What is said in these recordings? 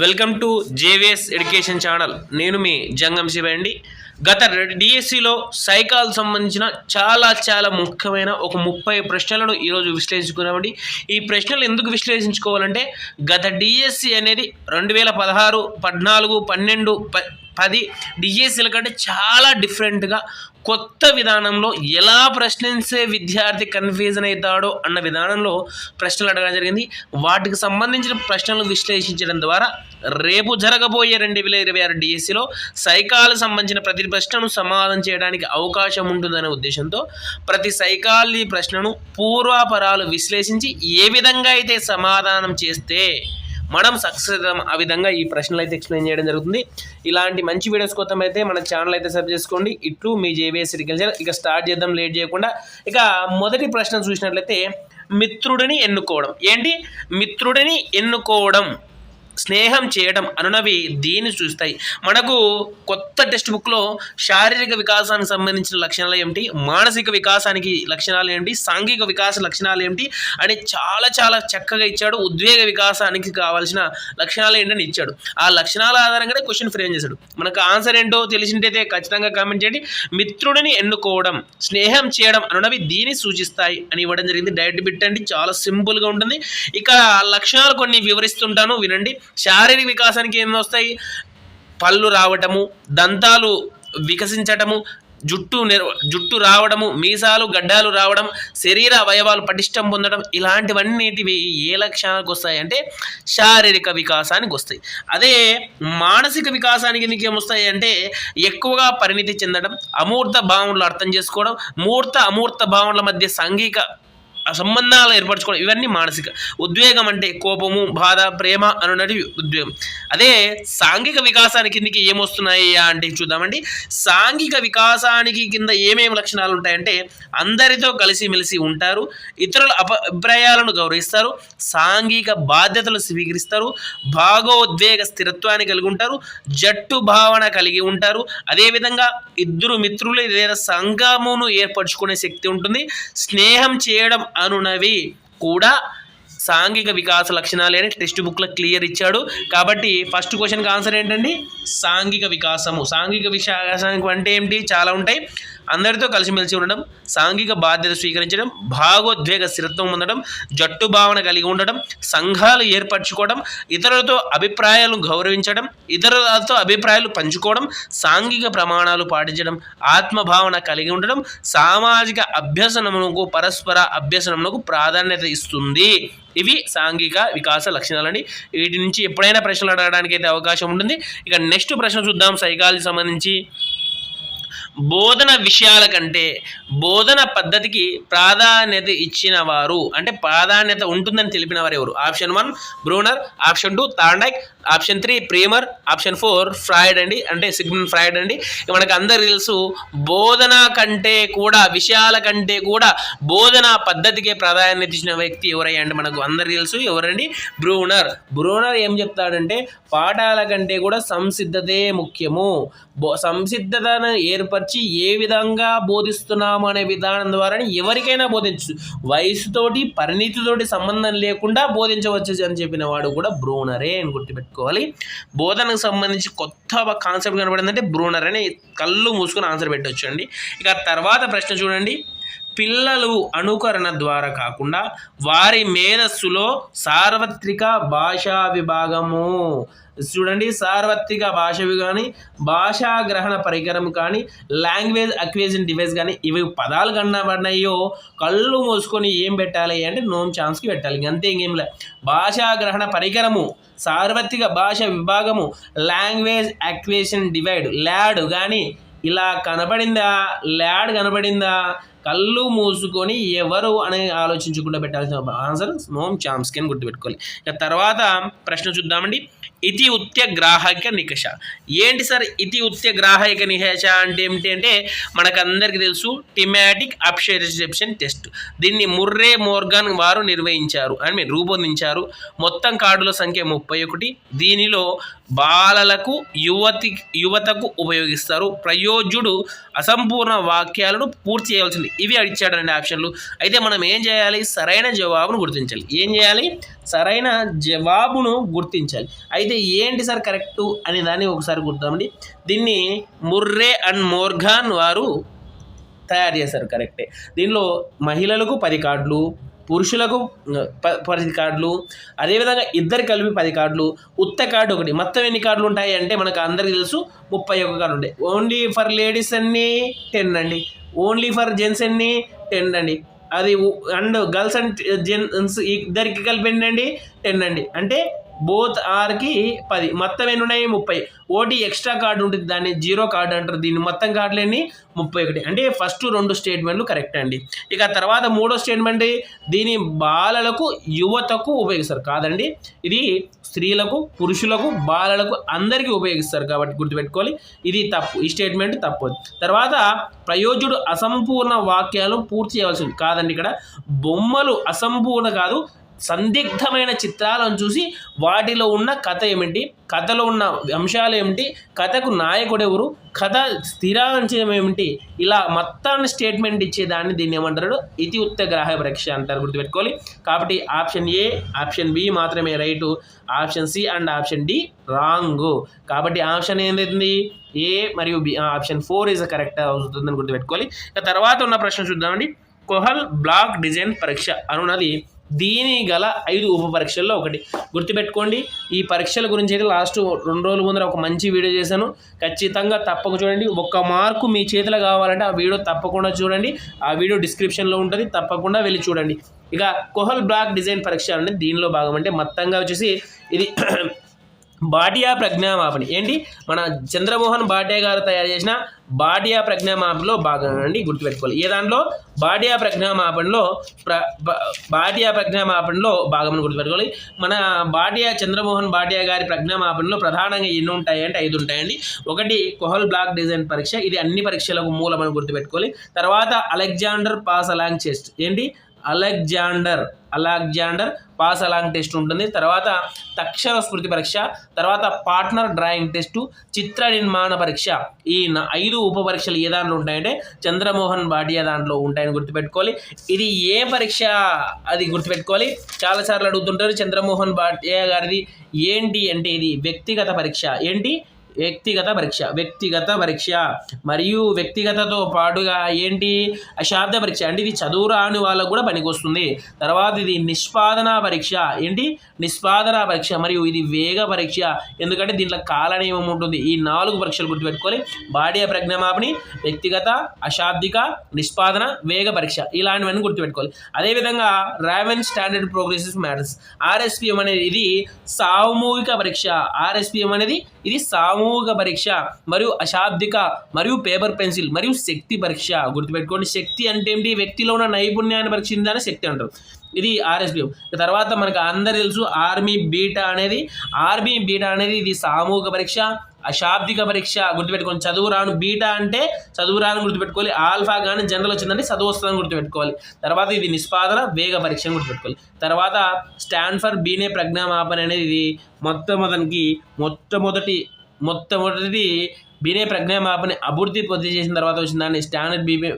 Welcome to JVS education channel. నేను మీ జంగం శివ అండి గత డిఎస్సిలో సైకాల్ సంబంధించిన చాలా చాలా ముఖ్యమైన ఒక ముప్పై ప్రశ్నలను ఈరోజు విశ్లేషించుకున్నామండి. ఈ ప్రశ్నలు ఎందుకు విశ్లేషించుకోవాలంటే గత డిఎస్సి అనేది రెండు వేల పదహారు పద్నాలుగు పన్నెండు ప పది డిఎస్సీల కంటే చాలా డిఫరెంట్గా కొత్త విధానంలో ఎలా ప్రశ్నించే విద్యార్థి కన్ఫ్యూజన్ అవుతాడో అన్న విధానంలో ప్రశ్నలు అడగడం జరిగింది. వాటికి సంబంధించిన ప్రశ్నలు విశ్లేషించడం ద్వారా రేపు జరగబోయే రెండు వేల ఇరవై ఆరు డిఎస్సిలో సైకాలకు సంబంధించిన ప్రతి ప్రశ్నను సమాధానం చేయడానికి అవకాశం ఉంటుందనే ఉద్దేశంతో ప్రతి సైకాలజీ ప్రశ్నను పూర్వాపరాలు విశ్లేషించి ఏ విధంగా అయితే సమాధానం చేస్తే మనం సక్సెస్ ఆ విధంగా ఈ ప్రశ్నలు అయితే ఎక్స్ప్లెయిన్ చేయడం జరుగుతుంది. ఇలాంటి మంచి వీడియోస్ కోసం అయితే మన ఛానల్ అయితే సబ్ చేసుకోండి. ఇట్లు మీ జేబీఎస్ అగ్రికల్చర్ ఇక స్టార్ట్ చేద్దాం లేట్ చేయకుండా. ఇక మొదటి ప్రశ్న చూసినట్లయితే మిత్రుడిని ఎన్నుకోవడం. ఏంటి? మిత్రుడిని ఎన్నుకోవడం. స్నేహం చేయడం అనునవి దీన్ని చూస్తాయి. మనకు కొత్త టెక్స్ట్ బుక్లో శారీరక వికాసానికి సంబంధించిన లక్షణాలు ఏమిటి? మానసిక వికాసానికి లక్షణాలు ఏమిటి? సాంఘిక వికాస లక్షణాలు ఏమిటి? అని చాలా చాలా చక్కగా ఇచ్చాడు. ఉద్వేగ వికాసానికి కావాల్సిన లక్షణాలు ఏంటని ఇచ్చాడు. ఆ లక్షణాల ఆధారంగానే క్వశ్చన్ ఫ్రేమ్ చేశాడు. మనకు ఆన్సర్ ఏంటో తెలిసింటైతే ఖచ్చితంగా కామెంట్ చేయండి. మిత్రుడిని ఎన్నుకోవడం స్నేహం చేయడం అనునవి దీన్ని సూచిస్తాయి అని ఇవ్వడం జరిగింది. డైరెక్ట్ బిట్ అండి. చాలా సింపుల్గా ఉంటుంది. ఇక లక్షణాలు కొన్ని వివరిస్తుంటాను. వినండి. శారీరక వికాసానికి ఏమి వస్తాయి? పళ్ళు రావటము దంతాలు వికసించటము జుట్టు నిర్వ జుట్టు రావడము మీసాలు గడ్డాలు రావడం శరీర అవయవాలు పటిష్టం పొందడం ఇలాంటివన్నిటివి ఏ లక్షణాలకు వస్తాయి? అంటే శారీరక వికాసానికి వస్తాయి. అదే మానసిక వికాసానికి నీకు ఏమొస్తాయి అంటే ఎక్కువగా పరిణితి చెందడం అమూర్త భావనలు అర్థం చేసుకోవడం మూర్త అమూర్త భావనల మధ్య సాంఘిక సంబంధాలు ఏర్పరచుకోవడం ఇవన్నీ మానసిక. ఉద్వేగం అంటే కోపము బాధ ప్రేమ అనున్నది ఉద్వేగం. అదే సాంఘిక వికాసానికి కిందకి ఏమొస్తున్నాయి అంటే చూద్దామండి. సాంఘిక వికాసానికి కింద ఏమేమి లక్షణాలు ఉంటాయంటే అందరితో కలిసిమెలిసి ఉంటారు ఇతరుల అప అభిప్రాయాలను గౌరవిస్తారు సాంఘిక బాధ్యతలు స్వీకరిస్తారు భాగోద్వేగ స్థిరత్వాన్ని కలిగి ఉంటారు జట్టు భావన కలిగి ఉంటారు. అదేవిధంగా ఇద్దరు మిత్రులు లేదా సంఘమును ఏర్పరచుకునే శక్తి ఉంటుంది. స్నేహం చేయడం అనునవి కూడా సాంఘిక వికాస లక్షణాలు అని టెక్స్ట్ బుక్లో క్లియర్ ఇచ్చాడు. కాబట్టి ఫస్ట్ క్వశ్చన్కి ఆన్సర్ ఏంటండి? సాంఘిక వికాసము. సాంఘిక వికాసానికి అంటే ఏమిటి? చాలా ఉంటాయి. అందరితో కలిసిమెలిసి ఉండడం సాంఘిక బాధ్యత స్వీకరించడం భాగోద్వేగ స్థిరత్వం ఉండడం జట్టు భావన కలిగి ఉండడం సంఘాలు ఏర్పరచుకోవడం ఇతరులతో అభిప్రాయాలను గౌరవించడం ఇతరులతో అభిప్రాయాలు పంచుకోవడం సాంఘిక ప్రమాణాలు పాటించడం ఆత్మభావన కలిగి ఉండడం సామాజిక అభ్యసనములకు పరస్పర అభ్యసనములకు ప్రాధాన్యత ఇస్తుంది. ఇవి సాంఘిక వికాస లక్షణాలండి. వీటి నుంచి ఎప్పుడైనా ప్రశ్నలు అడగడానికి అయితే అవకాశం ఉంటుంది. ఇక నెక్స్ట్ ప్రశ్న చూద్దాం. సైకాలజీ సంబంధించి బోధన విషయాల కంటే బోధన పద్ధతికి ప్రాధాన్యత ఇచ్చిన వారు అంటే ప్రాధాన్యత ఉంటుందని తెలిపిన వారు ఎవరు? Option one Bruner. Option two Thorndike. Option three ప్రీమర్. Option four Freud అండి. అంటే సిగ్మన్ ఫ్రాయిడ్ అండి. మనకు అందరు తెలుసు బోధన కంటే కూడా విషయాల కంటే కూడా బోధన పద్ధతికే ప్రాధాన్యత ఇచ్చిన వ్యక్తి ఎవరై అండి మనకు అందరు తెలుసు ఎవరండి? బ్రూనర్. బ్రూనర్ ఏం చెప్తాడంటే పాఠాల కంటే కూడా సంసిద్ధతే ముఖ్యము. బో సంసిద్ధతను ఏర్పరిచి ఏ విధంగా బోధిస్తున్నాము అనే విధానం ద్వారా ఎవరికైనా బోధించు వయసుతోటి పరిణితితోటి సంబంధం లేకుండా బోధించవచ్చు అని చెప్పిన వాడు కూడా బ్రూనరే అని పెట్టుకోవాలి. బోధనకు సంబంధించి కొత్త కాన్సెప్ట్ కనబడిందంటే బ్రూనర్ అని కళ్ళు మూసుకొని ఆన్సర్ పెట్టవచ్చు అండి ఇక తర్వాత ప్రశ్న చూడండి. పిల్లలు అనుకరణ ద్వారా కాకుండా వారి మేధస్సులో సార్వత్రిక భాషా విభాగము. చూడండి సార్వత్రిక భాషవి కానీ భాషా గ్రహణ పరికరం కానీ లాంగ్వేజ్ అక్వేజన్ డివైస్ కానీ ఇవి పదాలు కనబడినాయో కళ్ళు మూసుకొని ఏం పెట్టాలి అంటే నోమ్ ఛాన్స్కి పెట్టాలి. అంతే ఇంకేం లే. భాషా గ్రహణ పరికరము సార్వత్రిక భాష విభాగము లాంగ్వేజ్ అక్వేషన్ డివైడ్ ల్యాడ్. కానీ ఇలా కనబడిందా ల్యాడ్ కనబడిందా కళ్ళు మూసుకొని ఎవరు అని ఆలోచించకుండా పెట్టాల్సిన ఆన్సర్ నోమ్ చామ్స్కి అని గుర్తుపెట్టుకోవాలి. ఇక తర్వాత ప్రశ్న చూద్దామండి. ఇతి ఉత్య గ్రాహక నికష ఏంటి సార్ ఇతి ఉత్య గ్రాహక నికష అంటే ఏమిటి అంటే మనకందరికీ తెలుసు టిమాటిక్ అప్షరిసెప్షన్ టెస్ట్. దీన్ని ముర్రే మోర్గాన్ వారు నిర్వహించారు. అని మీరు రూపొందించారు. మొత్తం కార్డుల సంఖ్య ముప్పై ఒకటి. దీనిలో బాలలకు యువతి యువతకు ఉపయోగిస్తారు. ప్రయోజ్యుడు అసంపూర్ణ వాక్యాలను పూర్తి చేయవలసింది ఇవి ఇచ్చాడండి ఆప్షన్లు. అయితే మనం ఏం చేయాలి? సరైన జవాబును గుర్తించాలి. ఏం చేయాలి? సరైన జవాబును గుర్తించాలి. అయితే ఏంటి సార్ కరెక్టు అనే దాన్ని ఒకసారి గుర్తామండి దీన్ని ముర్రే అండ్ మోర్గాన్ వారు తయారు చేశారు కరెక్టే. దీనిలో మహిళలకు పది కార్డులు పురుషులకు ప- పది కార్డులు అదేవిధంగా ఇద్దరు కలిపి పది కార్డులు ఉత్త కార్డు ఒకటి. మొత్తం ఎన్ని కార్డులు ఉంటాయి అంటే మనకు అందరికీ తెలుసు ముప్పై ఒక్క కార్డు ఉంటాయి. ఓన్లీ ఫర్ లేడీస్ అన్నీ టెన్ అండి. ఓన్లీ ఫర్ జెంట్స్ అన్ని టెన్ అండి. అది అండ్ గర్ల్స్ అండ్ జెంట్స్ ఇద్దరికి కలిపి ఎన్ని టెన్ అండి. అంటే బోత్ ఆర్కి పది. మొత్తం ఎన్ని ఉన్నాయి ముప్పై. ఓటీ ఎక్స్ట్రా కార్డు ఉంటుంది. దాన్ని జీరో కార్డు అంటారు. దీన్ని మొత్తం కార్డులేని ముప్పై ఒకటి. అంటే ఫస్ట్ రెండు స్టేట్మెంట్లు కరెక్ట్ అండి. ఇక తర్వాత మూడో స్టేట్మెంట్ దీని బాలలకు యువతకు ఉపయోగిస్తారు. కాదండి ఇది స్త్రీలకు పురుషులకు బాలలకు అందరికీ ఉపయోగిస్తారు కాబట్టి గుర్తుపెట్టుకోవాలి. ఇది తప్పు. ఈ స్టేట్మెంట్ తప్పు. తర్వాత ప్రయోజుడు అసంపూర్ణ వాక్యాలు పూర్తి చేయవలసింది. కాదండి ఇక్కడ బొమ్మలు అసంపూర్ణ కాదు. సందిగ్ధమైన చిత్రాలను చూసి వాటిలో ఉన్న కథ ఏమిటి? కథలో ఉన్న అంశాలు ఏమిటి? కథకు నాయకుడు ఎవరు? కథ స్థిరాంశం ఏమిటి? ఇలా మొత్తాన్ని స్టేట్మెంట్ ఇచ్చేదాన్ని దీన్ని ఏమంటారు? ఇతి ఉత్తగ్రాహ పరీక్ష అంటారు గుర్తుపెట్టుకోవాలి. కాబట్టి ఆప్షన్ ఏ ఆప్షన్ బి మాత్రమే right. Option C and option D wrong కాబట్టి ఆప్షన్ ఏంటంది ఏ మరియు B option four is correct అవుతుందని గుర్తుపెట్టుకోవాలి. ఇక తర్వాత ఉన్న ప్రశ్న చూద్దామండి. కొహల్ బ్లాక్ డిజైన్ పరీక్ష అనున్నది దీని గల ఐదు ఉప పరీక్షల్లో ఒకటి. గుర్తుపెట్టుకోండి ఈ పరీక్షల గురించి అయితే లాస్ట్ రెండు రోజుల ముందర ఒక మంచి వీడియో చేశాను. ఖచ్చితంగా తప్పక చూడండి. ఒక్క మార్కు మీ చేతిలో కావాలంటే ఆ వీడియో తప్పకుండా చూడండి. ఆ వీడియో డిస్క్రిప్షన్లో ఉంటుంది. తప్పకుండా వెళ్ళి చూడండి. ఇక కోహల్ బ్లాక్ డిజైన్ పరీక్ష అంటే దీనిలో భాగం. అంటే మొత్తంగా వచ్చేసి ఇది బాటియా ప్రజ్ఞామాపణి. ఏంటి? మన చంద్రమోహన్ బాటియా గారు తయారు చేసిన బాటియా ప్రజ్ఞామాపనలో భాగంగా అండి గుర్తుపెట్టుకోవాలి. ఏ దాంట్లో? బాటియా ప్రజ్ఞామాపనలో ప్ర బ- బాటియా ప్రజ్ఞామాపనలో భాగం గుర్తుపెట్టుకోవాలి. మన బాటియా చంద్రమోహన్ బాటియా గారి ప్రజ్ఞామాపనలో ప్రధానంగా ఎన్ని ఉంటాయి అంటే ఐదు ఉంటాయండి. ఒకటి కొహల్ బ్లాక్ డిజైన్ పరీక్ష. ఇది అన్ని పరీక్షలకు మూలమని గుర్తుపెట్టుకోవాలి. తర్వాత అలెగ్జాండర్ పాస్ అలాంగ్ టెస్ట్ ఏంటి? Alexander Alexander pass along test ఉంటుంది. తర్వాత తక్షణ స్మృతి పరీక్ష తర్వాత పార్ట్నర్ డ్రాయింగ్ టెస్టు చిత్ర నిర్మాణ పరీక్ష. ఈ ఐదు ఉప పరీక్షలు ఏ దాంట్లో ఉంటాయంటే చంద్రమోహన్ భాటియా దాంట్లో ఉంటాయని గుర్తుపెట్టుకోవాలి. ఇది ఏ పరీక్ష అది గుర్తుపెట్టుకోవాలి? చాలాసార్లు అడుగుతుంటారు చంద్రమోహన్ భాటియా గారిది ఏంటి అంటే ఇది వ్యక్తిగత పరీక్ష. ఏంటి? వ్యక్తిగత పరీక్ష వ్యక్తిగత పరీక్ష. మరియు వ్యక్తిగతతో పాటుగా ఏంటి? అశాబ్ద పరీక్ష అంటే ఇది చదువు రాని వాళ్ళకు కూడా పనికొస్తుంది. తర్వాత ఇది నిష్పాదన పరీక్ష ఏంటి? నిష్పాదన పరీక్ష మరియు ఇది వేగ పరీక్ష. ఎందుకంటే దీంట్లో కాల నియమం ఉంటుంది. ఈ నాలుగు పరీక్షలు గుర్తుపెట్టుకోవాలి బాడీ ప్రజ్ఞమాపణి వ్యక్తిగత అశాబ్దిక నిష్పాదన వేగ పరీక్ష ఇలాంటివన్నీ గుర్తుపెట్టుకోవాలి. అదేవిధంగా Raven standard progressive matters RSPM అనేది ఇది సామూహిక పరీక్ష. ఆర్ఎస్పిఎం అనేది ఇది సామూహిక పరీక్ష మరియు అశాబ్దిక మరియు పేపర్ పెన్సిల్ మరియు శక్తి పరీక్ష. గుర్తుపెట్టుకోండి శక్తి అంటే ఏంటి వ్యక్తిలో ఉన్న నైపుణ్యాన్ని పరీక్షిందని శక్తి అంటారు. ఇది ఆర్ఎస్పిఎం తర్వాత మనకు అందరు తెలుసు ఆర్మీ బీటా అనేది. ఆర్మీ బీటా అనేది ఇది సామూహిక పరీక్ష. అశాబ్దిక పరీక్ష గుర్తుపెట్టుకోండి చదువు రాను బీటా అంటే చదువు రాను గుర్తుపెట్టుకోవాలి. ఆల్ఫా కానీ జనరల్ వచ్చిందంటే చదువు వస్తుందని గుర్తుపెట్టుకోవాలి. తర్వాత ఇది నిష్పాదన వేగ పరీక్ష గుర్తుపెట్టుకోవాలి. తర్వాత స్టాన్ఫర్ బీనే ప్రజ్ఞామాపన అనేది ఇది మొట్టమొదటికి మొట్టమొదటి మొట్టమొదటి బినే ప్రజ్ఞామాపని అభివృద్ధి పొంది చేసిన తర్వాత వచ్చిన దాన్ని స్టాండర్డ్ బీబీ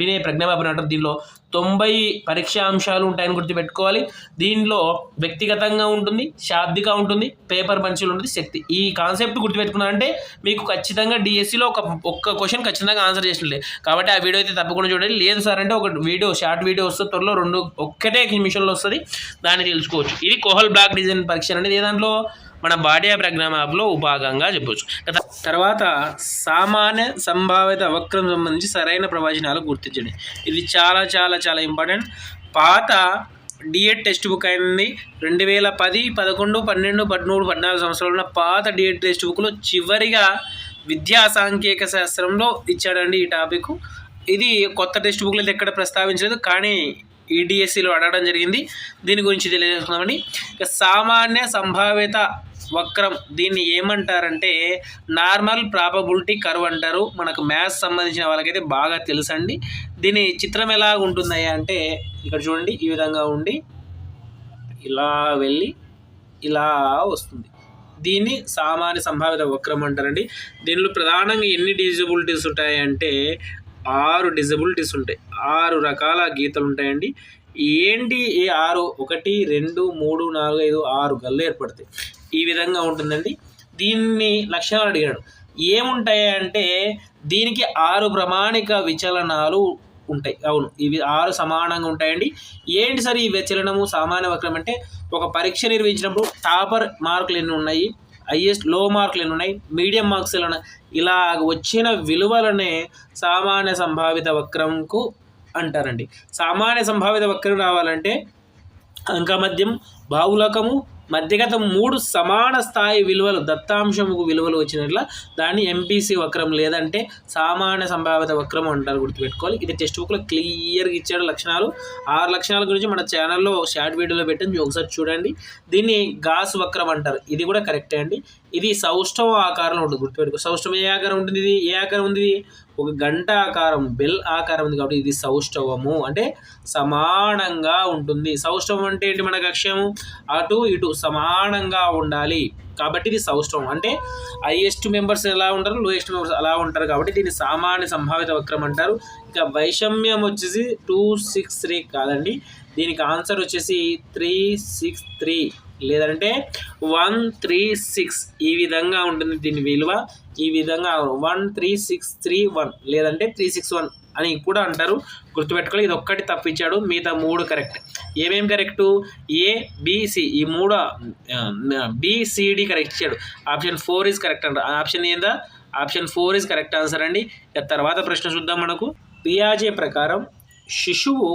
బినే ప్రజ్ఞామాపన అంటారు. దీనిలో తొంభై పరీక్షా అంశాలు ఉంటాయని గుర్తుపెట్టుకోవాలి. దీనిలో వ్యక్తిగతంగా ఉంటుంది శాబ్దిక ఉంటుంది పేపర్ పంచులు ఉంటుంది శక్తి. ఈ కాన్సెప్ట్ గుర్తుపెట్టుకున్నారంటే మీకు ఖచ్చితంగా డిఎస్సిలో ఒక ఒక్క క్వశ్చన్ ఖచ్చితంగా ఆన్సర్ చేసినట్లే కాబట్టి ఆ వీడియో అయితే తప్పకుండా చూడండి. లేదు సార్ అంటే ఒక వీడియో షార్ట్ వీడియో వస్తుంది. త్వరలో రెండు ఒక్కటే నిమిషంలో వస్తుంది. దాన్ని తెలుసుకోవచ్చు. ఇది కోహల్ బ్లాక్ డిజైన్ పరీక్ష అనేది ఏ దాంట్లో మన బాడీ ప్రజ్ఞామ ఉపాగంగా చెప్పవచ్చు తర్వాత సామాన్య సంభావిత వక్రం సంబంధించి సరైన ప్రవచనాలు గుర్తించండి. ఇది చాలా చాలా చాలా ఇంపార్టెంట్ పాత డిఎడ్ టెక్స్ట్ బుక్ అయింది. రెండు వేల పది పదకొండు పన్నెండు పదమూడు పద్నాలుగు సంవత్సరాలు ఉన్న పాత డిఎడ్ టెక్స్ట్ బుక్లో చివరిగా విద్యా సాంకేతిక శాస్త్రంలో ఇచ్చాడండి ఈ టాపిక్ ఇది కొత్త టెక్స్ట్ బుక్లో అయితే ఎక్కడ ప్రస్తావించలేదు. కానీ ఈ అడగడం జరిగింది. దీని గురించి తెలియజేసుకుందామండి ఇక సామాన్య సంభావ్యత వక్రం దీన్ని ఏమంటారంటే నార్మల్ ప్రాబబిలిటీ కర్వ్ అంటారు. మనకు మ్యాథ్స్ సంబంధించిన వాళ్ళకైతే బాగా తెలుసండి. దీని చిత్రం ఎలా ఉంటుందయ్యా అంటే ఇక్కడ చూడండి ఈ విధంగా ఉండి ఇలా వెళ్ళి ఇలా వస్తుంది. దీన్ని సామాన్య సంభావిత వక్రం అంటారండి. దీనిలో ప్రధానంగా ఎన్ని డిజిబిలిటీస్ ఉంటాయంటే ఆరు డిజబిలిటీస్ ఉంటాయి. ఆరు రకాల గీతలు ఉంటాయండి. ఏంటి ఏ ఆరు? ఒకటి రెండు మూడు నాలుగు ఐదు ఆరు గల్లు ఏర్పడతాయి. ఈ విధంగా ఉంటుందండి. దీన్ని లక్షణాలు అడిగాడు. ఏముంటాయి అంటే దీనికి ఆరు ప్రామాణిక విచలనాలు ఉంటాయి. అవును ఇవి ఆరు సమానంగా ఉంటాయండి. ఏంటి సార్ ఈ విచలనము? సామాన్య వక్రం అంటే ఒక పరీక్ష నిర్వహించినప్పుడు టాపర్ మార్కులు ఎన్ని ఉన్నాయి? హయ్యెస్ట్లో మార్కులు ఎన్ని ఉన్నాయి మీడియం మార్క్స్ ఎలా ఉన్నాయి. ఇలా వచ్చిన విలువలనే సామాన్య సంభావిత వక్రంకు అంటారండి. సామాన్య సంభావిత వక్రం రావాలంటే అంకమద్యం బాహులకము మధ్యగతం మూడు సమాన స్థాయి విలువలు దత్తాంశముకు విలువలు వచ్చినట్ల దాన్ని ఎంపీసీ వక్రం లేదంటే సామాన్య సంభావిత వక్రం అంటారు గుర్తుపెట్టుకోవాలి. ఇది టెక్స్ట్ బుక్లో క్లియర్గా ఇచ్చాడు లక్షణాలు. ఆరు లక్షణాల గురించి మన ఛానల్లో షార్ట్ వీడియోలో పెట్టింది ఒకసారి చూడండి. దీన్ని గాస్ వక్రం అంటారు. ఇది కూడా కరెక్టే అండి. ఇది సౌష్ఠవ ఆకారంలో ఉంటుంది. గుర్తుపెట్టుకో. సౌష్ఠవం ఏ ఆకారం ఉంటుంది? ఇది ఏ ఆకారం ఉంది? ఇది? ఒక గంట ఆకారం బెల్ ఆకారం ఉంది కాబట్టి ఇది సౌష్ఠవము అంటే సమానంగా ఉంటుంది. సౌష్ఠవం అంటే ఏంటి మనకు అక్షయము అటు ఇటు సమానంగా ఉండాలి. కాబట్టి ఇది సౌష్ఠవం అంటే హైయెస్ట్ మెంబర్స్ ఎలా ఉంటారు? లోయెస్ట్ మెంబర్స్ అలా ఉంటారు కాబట్టి దీన్ని సామాన్య సంభావిత వక్రం అంటారు. ఇక వైషమ్యం వచ్చేసి టూ సిక్స్ త్రీ కాదండి. దీనికి ఆన్సర్ వచ్చేసి త్రీ సిక్స్ త్రీ లేదంటే వన్ త్రీ సిక్స్ ఈ విధంగా ఉంటుంది దీని విలువ. ఈ విధంగా one three six three one లేదంటే త్రీ సిక్స్ వన్ అని కూడా అంటారు. గుర్తుపెట్టుకోవాలి ఇది ఒక్కటి తప్పించాడు మిగతా మూడు కరెక్ట్. ఏమేమి కరెక్టు? ఏ బిసి ఈ మూడు బిసిడి కరెక్ట్ ఇచ్చాడు. ఆప్షన్ ఫోర్ ఈజ్ కరెక్ట్ అంటారు ఆప్షన్ ఏందా? Option four is correct answer అండి. తర్వాత ప్రశ్న చూద్దాం మనకు. పియాజే ప్రకారం శిశువు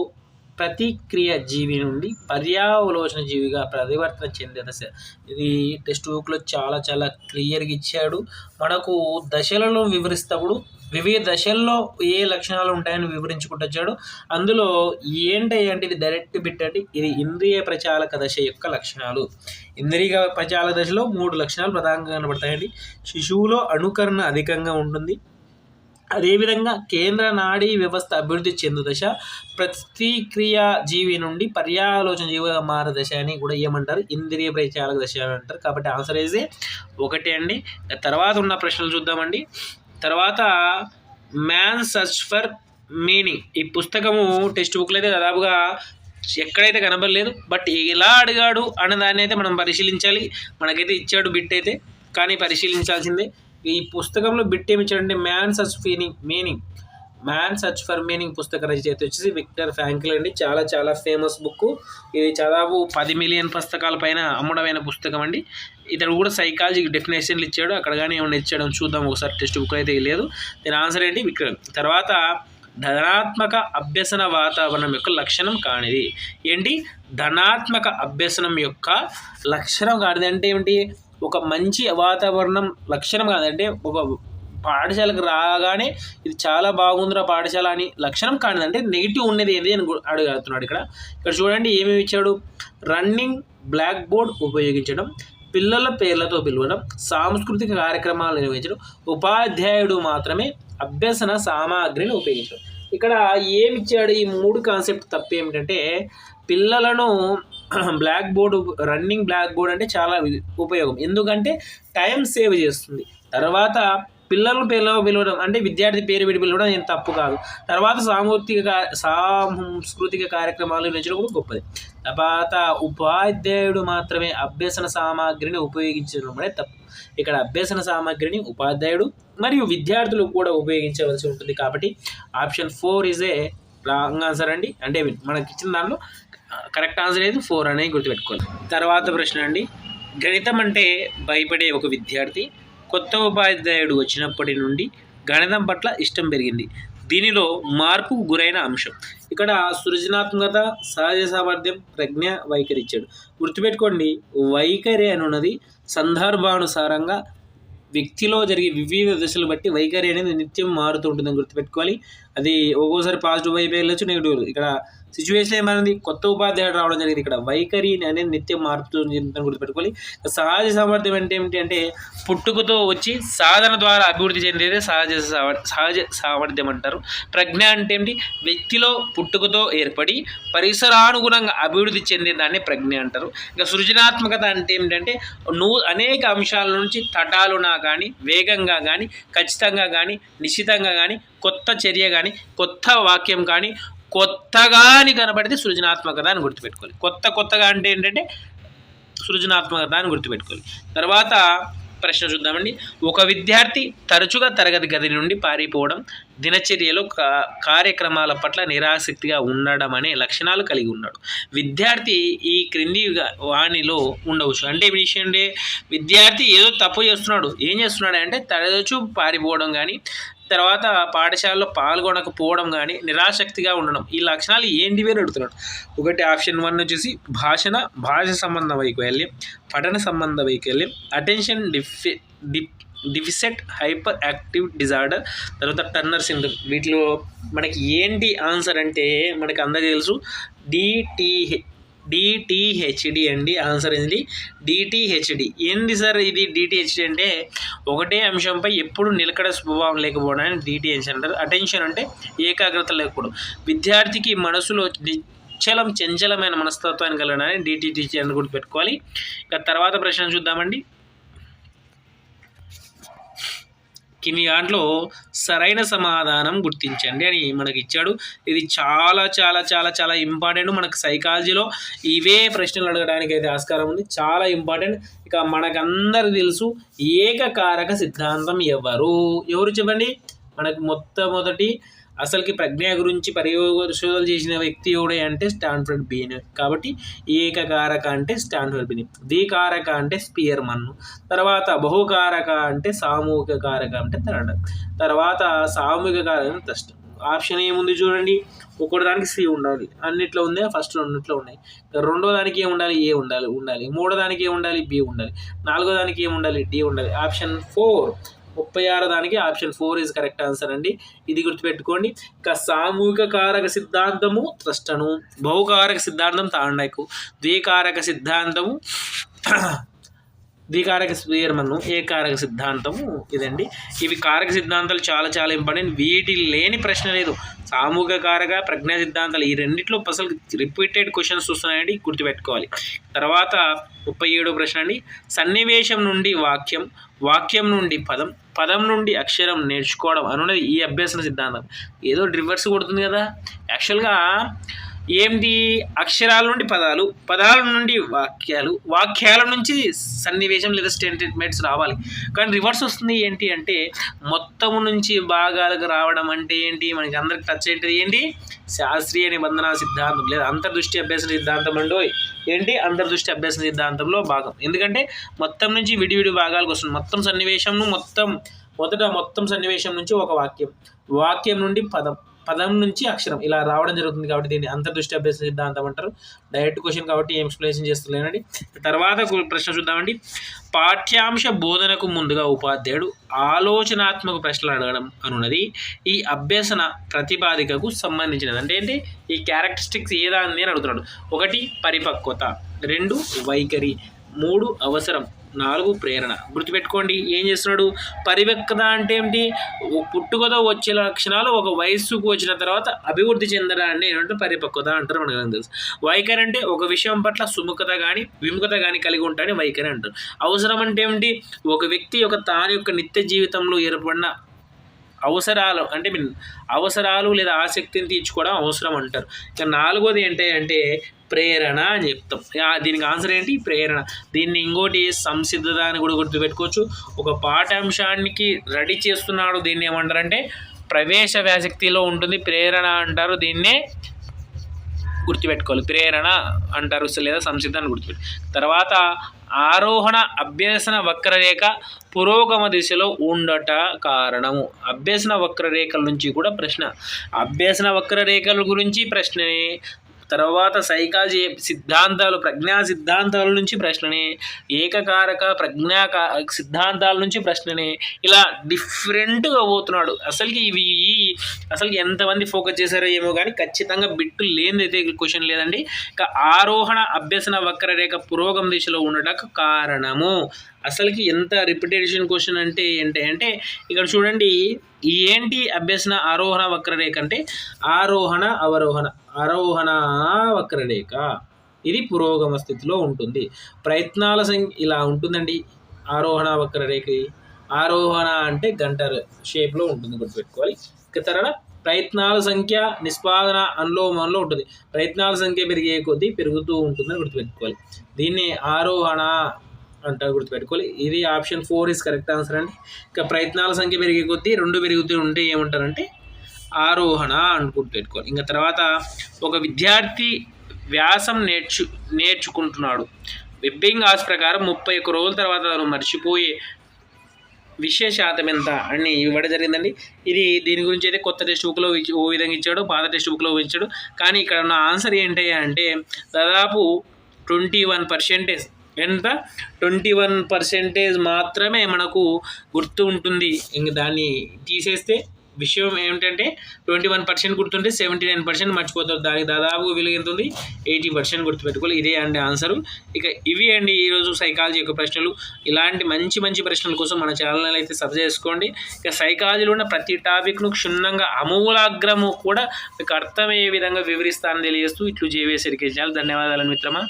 ప్రతిక్రియ జీవి నుండి పర్యావలోచన జీవిగా పరివర్తన చెందే దశ ఇది టెక్స్ట్ బుక్లో చాలా చాలా క్లియర్గా ఇచ్చాడు. మనకు దశలను వివరిస్తప్పుడు వివిధ దశల్లో ఏ లక్షణాలు ఉంటాయని వివరించుకుంటూ వచ్చాడు. అందులో ఏంటి అంటే ఇది డైరెక్ట్ బిట్ అంటే ఇది ఇంద్రియ ప్రచాలక దశ యొక్క లక్షణాలు. ఇంద్రియ ప్రచాలక దశలో మూడు లక్షణాలు ప్రధానంగా కనబడతాయండి. శిశువులో అనుకరణ అధికంగా ఉంటుంది. అదేవిధంగా కేంద్ర నాడీ వ్యవస్థ అభివృద్ధి చెందు దశ ప్రతిక్రియ జీవి నుండి పర్యాలోచన జీవిగా మారే దశ అని కూడా ఏమంటారు? ఇంద్రియ ప్రచారక దశ అని అంటారు. కాబట్టి ఆన్సర్ అయితే ఒకటే అండి. తర్వాత ఉన్న ప్రశ్నలు చూద్దామండి. తర్వాత మ్యాన్ సర్చ్ ఫర్ మీనింగ్. ఈ పుస్తకము టెక్స్ట్ బుక్లో అయితే దాదాపుగా ఎక్కడైతే కనబడలేదు బట్ ఎలా అడిగాడు అన్న దాన్ని అయితే మనం పరిశీలించాలి. మనకైతే ఇచ్చాడు బిట్ అయితే కానీ పరిశీలించాల్సిందే. ఈ పుస్తకంలో బిట్ ఏమి ఇచ్చాడంటే man search ఫీనింగ్ meaning man search for meaning పుస్తక రచయిత వచ్చేసి విక్టర్ ఫ్యాంకిల్ అండి. చాలా చాలా ఫేమస్ బుక్ ఇది దాదాపు పది మిలియన్ పుస్తకాల పైన అమ్ముడమైన పుస్తకం అండి. ఇతడు కూడా సైకాలజీ డెఫినేషన్లు ఇచ్చాడు. అక్కడ కానీ ఏమైనా ఇచ్చాడు చూద్దాం. ఒకసారి టెక్స్ట్ బుక్ అయితే లేదు. దీని ఆన్సర్ ఏంటి? విక్రమ్ తర్వాత ధనాత్మక అభ్యసన వాతావరణం యొక్క లక్షణం కానిది. ఏంటి? ధనాత్మక అభ్యసనం యొక్క లక్షణం కానిది అంటే ఏమిటి? ఒక మంచి వాతావరణం లక్షణం కాదంటే ఒక పాఠశాలకు రాగానే ఇది చాలా బాగుందిరా పాఠశాల అని లక్షణం కానిది. అంటే నెగిటివ్ ఉన్నది ఏది అని అడుగుతున్నాడు ఇక్కడ. ఇక్కడ చూడండి ఏమేమి ఇచ్చాడు? రన్నింగ్ బ్లాక్ బోర్డ్ ఉపయోగించడం పిల్లల పేర్లతో పిలవడం సాంస్కృతిక కార్యక్రమాలు నిర్వహించడం ఉపాధ్యాయుడు మాత్రమే అభ్యసన సామాగ్రిని ఉపయోగించడం. ఇక్కడ ఏమి ఇచ్చాడు? ఈ మూడు కాన్సెప్ట్ తప్పు ఏమిటంటే పిల్లలను black board running black board అంటే చాలా ఉపయోగం. ఎందుకంటే టైం సేవ్ చేస్తుంది. తర్వాత పిల్లలు పేర్లు పిలవడం అంటే విద్యార్థి పేరు విడి పిలవడం ఏం తప్పు కాదు. తర్వాత సాంస్కృతిక సాంస్కృతిక కార్యక్రమాలు నిర్వహించడం కూడా గొప్పది. తర్వాత ఉపాధ్యాయుడు మాత్రమే అభ్యసన సామాగ్రిని ఉపయోగించడం అనేది తప్పు. ఇక్కడ అభ్యసన సామాగ్రిని ఉపాధ్యాయుడు మరియు విద్యార్థులు కూడా ఉపయోగించవలసి ఉంటుంది కాబట్టి option four is a wrong answer అండి. అంటే మనకి ఇచ్చిన దాంట్లో కరెక్ట్ ఆన్సర్ అయితే ఫోర్ అనేది గుర్తుపెట్టుకోవాలి తర్వాత ప్రశ్న అండి. గణితం అంటే భయపడే ఒక విద్యార్థి కొత్త ఉపాధ్యాయుడు వచ్చినప్పటి నుండి గణితం పట్ల ఇష్టం పెరిగింది. దీనిలో మార్పుకు గురైన అంశం. ఇక్కడ సృజనాత్మకత సహజ సామర్థ్యం ప్రజ్ఞ వైఖరి ఇచ్చాడు గుర్తుపెట్టుకోండి వైఖరి అని ఉన్నది సందర్భానుసారంగా వ్యక్తిలో జరిగే వివిధ దశలు బట్టి వైఖరి అనేది నిత్యం మారుతూ ఉంటుందని గుర్తుపెట్టుకోవాలి. అది ఒక్కోసారి పాజిటివ్ వైపు వెళ్ళొచ్చు నెగిటివ్ ఇక్కడ సిచ్యువేషన్ ఏమైంది? కొత్త ఉపాధ్యాయుడు రావడం జరిగింది. ఇక్కడ వైఖరి అనేది నిత్యం మారుతుంది గుర్తుపెట్టుకోవాలి. సహజ సామర్థ్యం అంటే ఏమిటి అంటే పుట్టుకతో వచ్చి సాధన ద్వారా అభివృద్ధి చెందేదే. సహజ సహజ సామర్థ్యం అంటారు. ప్రజ్ఞ అంటే ఏంటి వ్యక్తిలో పుట్టుకతో ఏర్పడి పరిసరానుగుణంగా అభివృద్ధి చెందే దాన్ని ప్రజ్ఞ అంటారు. ఇంకా సృజనాత్మకత అంటే ఏమిటంటే నువ్వు అనేక అంశాల నుంచి తటాలునా కానీ వేగంగా కానీ ఖచ్చితంగా కానీ నిశ్చితంగా కానీ కొత్త చర్య కానీ కొత్త వాక్యం కానీ కొత్తగా అని కనబడితే సృజనాత్మకత అని గుర్తుపెట్టుకోవాలి. కొత్త కొత్తగా అంటే ఏంటంటే సృజనాత్మకత అని గుర్తుపెట్టుకోవాలి. తర్వాత ప్రశ్న చూద్దామండి. ఒక విద్యార్థి తరచుగా తరగతి గది నుండి పారిపోవడం దినచర్యలో కార్యక్రమాల పట్ల నిరాసక్తిగా ఉండడం అనే లక్షణాలు కలిగి ఉన్నాడు. విద్యార్థి ఈ క్రింది వాణిలో ఉండవచ్చు. అంటే విషయం అంటే విద్యార్థి ఏదో తప్పు చేస్తున్నాడు. ఏం చేస్తున్నాడు అంటే తరచూ పారిపోవడం కానీ తర్వాత పాఠశాలలో పాల్గొనకపోవడం కానీ నిరాశక్తిగా ఉండడం. ఈ లక్షణాలు ఏంటివి అని అడుగుతున్నాడు. ఒకటి ఆప్షన్ వన్ వచ్చేసి భాషణ భాష సంబంధ వైకల్యం పఠన సంబంధ వైకల్యం అటెన్షన్ డిఫి డి డిఫిసెట్ హైపర్ యాక్టివ్ డిజార్డర్ తర్వాత టర్నర్ సిండ్రోమ్ వీటిలో మనకి ఏంటి ఆన్సర్ అంటే మనకి అందరికీ తెలుసు. డిటిహె డిటిహెచ్డి అండి. ఆన్సర్ ఏంటి డిటిహెచ్డి ఏంటి సార్ ఇది డిటిహెచ్డి అంటే? ఒకటే అంశంపై ఎప్పుడు నిలకడ స్వభావం లేకపోవడాన్ని డిటిహెచ్ అంటారు. అటెన్షన్ అంటే ఏకాగ్రత లేకపోవడం. విద్యార్థికి మనసులో నిశ్చలం చంచలమైన మనస్తత్వాన్ని కలగడానికి డిటిహెచ్ అని కూడా పెట్టుకోవాలి. ఇక తర్వాత ప్రశ్న చూద్దామండి. కింది దాంట్లో సరైన సమాధానం గుర్తించండి అని మనకి ఇచ్చాడు ఇది చాలా చాలా చాలా చాలా ఇంపార్టెంట్ మనకు సైకాలజీలో ఇవే ప్రశ్నలు అడగడానికి అయితే ఆస్కారం ఉంది. చాలా ఇంపార్టెంట్ ఇక మనకందరికి తెలుసు ఏకకారక సిద్ధాంతం ఎవరు? ఎవరు చెప్పండి? మనకు మొట్టమొదటి అసలుకి ప్రజ్ఞ గురించి పరిశోధన చేసిన వ్యక్తి ఎవడే అంటే స్టాన్ఫర్డ్ బీన్. కాబట్టి ఏకకారక అంటే స్టాన్ఫర్డ్ బీన్. ద్వికారక అంటే స్పియర్ మన్ను తర్వాత బహుకారక అంటే సామూహిక కారక అంటే థర్డ్. తర్వాత సామూహిక కారకం ఫస్ట్ ఆప్షన్ ఏముంది చూడండి. ఒకటి దానికి సి ఉండాలి. అన్నిట్లో ఉంది? ఫస్ట్ రెండిట్లో ఉన్నాయి. రెండో దానికి ఏం ఉండాలి? ఏ ఉండాలి? ఉండాలి. మూడో దానికి ఏం ఉండాలి? బి ఉండాలి. నాలుగో దానికి ఏం ఉండాలి? డి ఉండాలి. Option four. ముప్పై ఆరు దానికి option four is correct answer అండి. ఇది గుర్తుపెట్టుకోండి. ఇక సామూహిక కారక సిద్ధాంతము త్రష్టను బహుకారక సిద్ధాంతం తాండకు ద్వికారక సిద్ధాంతము ద్వికారక స్వీయర్మన్ను ఏకారక సిద్ధాంతము ఇదండి. ఇవి కారక సిద్ధాంతాలు చాలా చాలా ఇంపార్టెంట్. వీటి లేని ప్రశ్న లేదు. సామూహిక కారక ప్రజ్ఞా సిద్ధాంతాలు ఈ రెండిట్లో అసలు రిపీటెడ్ క్వశ్చన్స్ వస్తున్నాయండి. గుర్తుపెట్టుకోవాలి. తర్వాత ముప్పై ఏడో ప్రశ్న అండి. సన్నివేశం నుండి వాక్యం వాక్యం నుండి పదం పదం నుండి అక్షరం నేర్చుకోవడం అనున్నది ఈ అభ్యసన సిద్ధాంతం. ఏదో రివర్స్ కొడుతుంది కదా. యాక్చువల్గా ఏంటి అక్షరాల నుండి పదాలు పదాల నుండి వాక్యాలు వాక్యాల నుంచి సన్నివేశం లేదా స్టేట్మెంట్స్ రావాలి. కానీ రివర్స్ వస్తుంది ఏంటి అంటే మొత్తము నుంచి భాగాలకు రావడం అంటే ఏంటి? మనకి అందరికి టచ్ ఏంటిది ఏంటి? శాస్త్రీయ నిబంధన సిద్ధాంతం లేదా అంతర్దృష్టి అభ్యాస సిద్ధాంతం అండి ఏంటి? అంతర్దృష్టి అభ్యాస సిద్ధాంతంలో భాగం. ఎందుకంటే మొత్తం నుంచి విడివిడి భాగాలకు వస్తుంది. మొత్తం సన్నివేశం మొత్తం మొదట మొత్తం సన్నివేశం నుంచి ఒక వాక్యం వాక్యం నుండి పదం. పదం నుంచి అక్షరం ఇలా రావడం జరుగుతుంది కాబట్టి దీన్ని అంతర్దృష్టి అభ్యాస సిద్ధాంతం అంటారు. డైరెక్ట్ క్వశ్చన్ కాబట్టి ఏం ఎక్స్ప్లెనేషన్ చేస్తలేనండి తర్వాత ప్రశ్న చూద్దామండి. పాఠ్యాంశ బోధనకు ముందుగా ఉపాధ్యాయుడు ఆలోచనాత్మక ప్రశ్నలు అడగడం అనున్నది. ఈ అభ్యసన ప్రతిపాదికకు సంబంధించినది. అంటే ఏంటి? ఈ క్యారెక్టరిస్టిక్స్ ఏదా అని అడుగుతున్నాడు. ఒకటి పరిపక్వత. రెండు వైఖరి. మూడు అవసరం. నాలుగు ప్రేరణ. గుర్తుపెట్టుకోండి ఏం చేస్తున్నాడు? పరిపక్వత అంటే ఏమిటి? పుట్టుకతో వచ్చే లక్షణాలు ఒక వయస్సుకు వచ్చిన తర్వాత అభివృద్ధి చెందడాన్ని ఏంటంటే పరిపక్వత అంటారు మనకు తెలుసు. వైఖరి అంటే ఒక విషయం పట్ల సుముఖత కానీ విముఖత కానీ కలిగి ఉంటాడని వైఖరి అంటారు. అవసరం అంటే ఏమిటి? ఒక వ్యక్తి యొక్క తాను యొక్క నిత్య జీవితంలో ఏర్పడిన అవసరాలు అంటే మీన్ అవసరాలు లేదా ఆసక్తిని తీర్చుకోవడం అవసరం అంటారు. ఇక నాలుగోది ఏంటి అంటే ప్రేరణ అని చెప్తాం. దీనికి ఆన్సర్ ఏంటి? ప్రేరణ. దీన్ని ఇంకోటి సంసిద్ధత అని కూడా గుర్తుపెట్టుకోవచ్చు. ఒక పాఠాంశానికి రెడీ చేస్తున్నాడు దీన్ని ఏమంటారంటే ప్రవేశ వ్యాసక్తిలో ఉంటుంది. ప్రేరణ అంటారు దీన్నే గుర్తుపెట్టుకోవాలి. ప్రేరణ అంటారు లేదా సంసిద్ధాన్ని గుర్తుపెట్టు తర్వాత ఆరోహణ అభ్యసన వక్రరేఖ పురోగమ దిశలో ఉండట కారణము. అభ్యసన వక్రరేఖల నుంచి కూడా ప్రశ్న. అభ్యసన వక్రరేఖల గురించి ప్రశ్ననే తర్వాత సైకాలజీ సిద్ధాంతాలు ప్రజ్ఞా సిద్ధాంతాల నుంచి ప్రశ్ననే ఏకకారక ప్రజ్ఞా సిద్ధాంతాల నుంచి ప్రశ్ననే ఇలా డిఫరెంట్గా పోతున్నాడు. అసలుకి ఇవి ఈ అసలు ఎంతమంది ఫోకస్ చేశారో ఏమో కానీ ఖచ్చితంగా బిట్టు లేనిదైతే క్వశ్చన్ లేదండి. ఇక ఆరోహణ అభ్యసన వక్రరేఖ పురోగమ దిశలో ఉండటకు కారణము. అసలుకి ఎంత రిపిటేషన్ క్వశ్చన్ అంటే ఏంటి? అంటే ఇక్కడ చూడండి ఏంటి అభ్యసన ఆరోహణ వక్రరేఖ అంటే ఆరోహణ అవరోహణ. ఆరోహణ వక్రరేఖ. ఇది పురోగమ స్థితిలో ఉంటుంది. ప్రయత్నాల సంఖ్య ఇలా ఉంటుందండి ఆరోహణ వక్రరేఖ. ఆరోహణ అంటే గంట షేప్లో ఉంటుంది గుర్తుపెట్టుకోవాలి. తర్వాత ప్రయత్నాల సంఖ్య నిష్పాదన అనులోమంలో ఉంటుంది. ప్రయత్నాల సంఖ్య పెరిగే కొద్దీ పెరుగుతూ ఉంటుందని గుర్తుపెట్టుకోవాలి. దీన్ని ఆరోహణ అంటారు గుర్తుపెట్టుకోవాలి. ఇది option four is correct answer అండి. ఇక ప్రయత్నాల సంఖ్య పెరిగే కొద్దీ రెండు పెరుగుతూ ఉంటే ఏమంటారంటే ఆరోహణ అని గుర్తుపెట్టుకోవాలి ఇంకా తర్వాత ఒక విద్యార్థి వ్యాసం నేర్చు నేర్చుకుంటున్నాడు. వెబ్బింగ్ ఆస్ ప్రకారం ముప్పై ఒక్క రోజుల తర్వాత తను మర్చిపోయే విశేషాతం శాతం ఎంత అని ఇవ్వడం జరిగిందండి. ఇది దీని గురించి అయితే కొత్త టెక్స్ట్ బుక్లో ఓ విధంగా ఇచ్చాడు పాత టెక్స్ట్ బుక్లో ఇచ్చాడు కానీ ఇక్కడ ఉన్న ఆన్సర్ ఏంటి అంటే దాదాపు ట్వంటీ వన్ పర్సెంటేజ్ ఎంత? ట్వంటీ వన్ పర్సెంటేజ్ మాత్రమే మనకు గుర్తు ఉంటుంది. ఇంక దాన్ని తీసేస్తే విషయం ఏమిటంటే ట్వంటీ వన్ పర్సెంట్ గుర్తుంటే సెవెంటీ నైన్ పర్సెంట్ మర్చిపోతారు. దానికి దాదాపు విలువ ఎంత ఉంది? ఎయిటీ పర్సెంట్ గుర్తుపెట్టుకోవాలి. ఇదే అండి ఆన్సరు ఇక ఇవి అండి ఈరోజు సైకాలజీ యొక్క ప్రశ్నలు. ఇలాంటి మంచి మంచి ప్రశ్నల కోసం మన ఛానల్ అయితే సబ్ చేసుకోండి. ఇక సైకాలజీలో ఉన్న ప్రతి టాపిక్ను క్షుణ్ణంగా అమూలాగ్రము కూడా మీకు అర్థమయ్యే విధంగా వివరిస్తానని తెలియజేస్తూ ఇట్లు జేవిఎస్ ఎడ్యుకేషన్ ధన్యవాదాలు మిత్రమా.